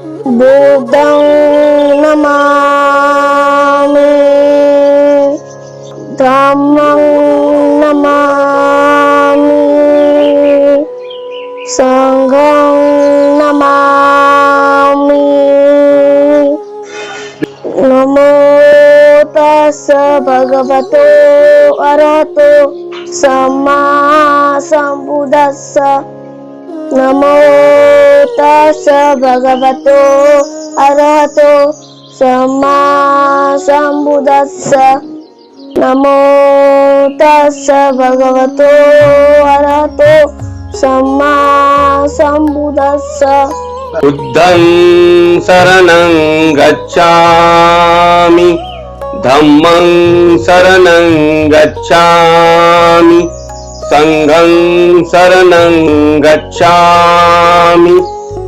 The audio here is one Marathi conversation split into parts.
बुद्धं नमामि धम्मं नमामि सङ्घं नमामि नमो तस् भगवतो अरहतो सम्मा सम्बुद्धस्स नमो तस् भगवतो अरहतो सम्मा सम्बुद्धस्स नमो तस् भगवतो अरहतो सम्मा सम्बुद्धस्स बुद्धं शरणं गच्छामि धम्मं शरणं गच्छामि सङ्घं शरणं गच्छामि।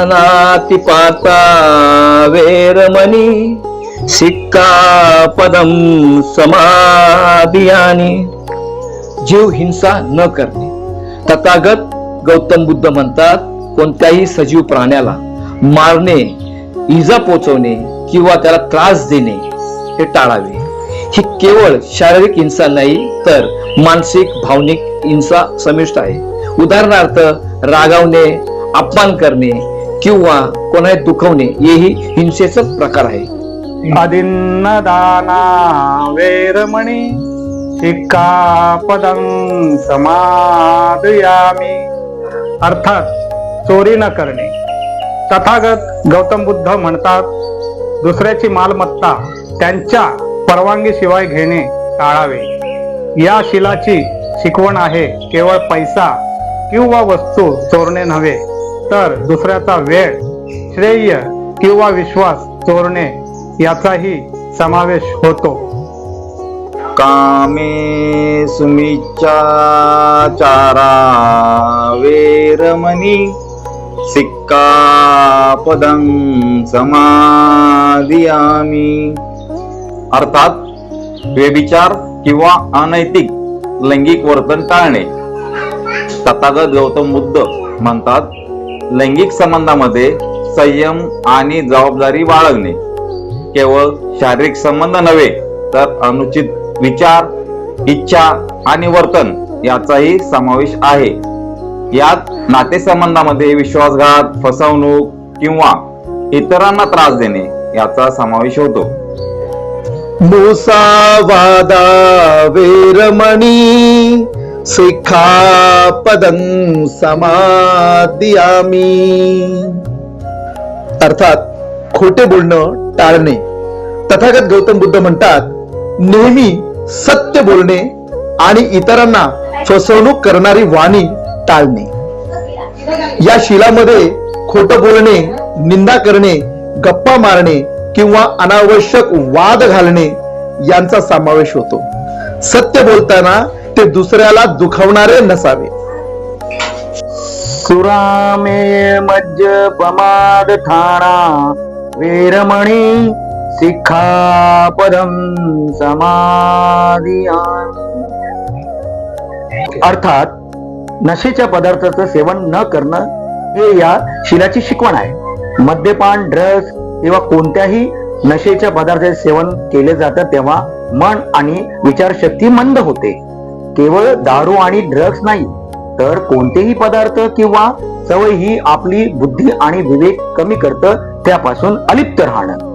पानातिपाता वेरमणि सिक्कापदं समाधियानी। जीव हिंसा न करणे. तथागत गौतम बुद्ध म्हणतात कोणत्याही सजीव प्राण्याला मारणे इजा पोचवणे किंवा त्याला त्रास देणे हे टाळावे. ही केवळ शारीरिक हिंसा नाही तर मानसिक भावनिक हिंसा समाविष्ट आहे. उदाहरणार्थ रागावणे अपमान करणे किंवा कोणाला दुखवणे हेही हिंसेचा प्रकार आहे. अदिन्नदाना वेरमणि सिक्कापदं समादयामी. अर्थात चोरी न करणे. तथागत गौतम बुद्ध म्हणतात दुसऱ्याची मालमत्ता त्यांच्या परवानगीशिवाय घेणे टाळावे. या शिलाची शिकवण आहे केवळ पैसा किंवा वस्तू चोरणे नव्हे. तर दुसऱ्याचा वेळ श्रेय किंवा विश्वास चोरणे याचाही समावेश होतो. कामे सुमिच्चाचारा सिक्का सिक्कापदं समाधियामी. अर्थात व्यभिचार किंवा अनैतिक लैंगिक वर्तन टाळणे. तथागत गौतम बुद्ध म्हणतात लैंगिक संबंधामध्ये संयम आणि जबाबदारी बाळगणे केवळ शारीरिक संबंध नव्हे तर अनुचित विचार इच्छा आणि वर्तन याचाही समावेश आहे. यात नातेसंबंधामध्ये विश्वासघात फसवणूक किंवा इतरांना त्रास देणे याचा समावेश होतो. मुसावादा वेरमणी शिखापदं समाधियामी अर्थात खोटे बोलणं टाळणे. तथागत गौतम बुद्ध म्हणतात नेहमी सत्य बोलणे आणि इतरांना फसवणूक करणारी वाणी टाळणे. या शिलामध्ये खोटं बोलणे निंदा करणे गप्पा मारणे किंवा अनावश्यक वाद घालणे यांचा समावेश होतो. सत्य बोलताना ते दुसऱ्याला दुखवणारे नसावे. सुरामे मज्ज प्रमाद ठाणा वेरमणि सिक्खापदं समाधियामि अर्थात नशेच्या पदार्थाचं सेवन न करणं हे या शिलाची शिकवण आहे. मद्यपान ड्रग्स किंवा कोणत्याही नशेच्या पदार्थाचे सेवन केले जातं तेव्हा मन आणि विचारशक्ती मंद होते. केवळ दारू आणि ड्रग्स नाही तर कोणतेही पदार्थ किंवा सवय ही आपली बुद्धी आणि विवेक कमी करतं त्यापासून अलिप्त राहणं.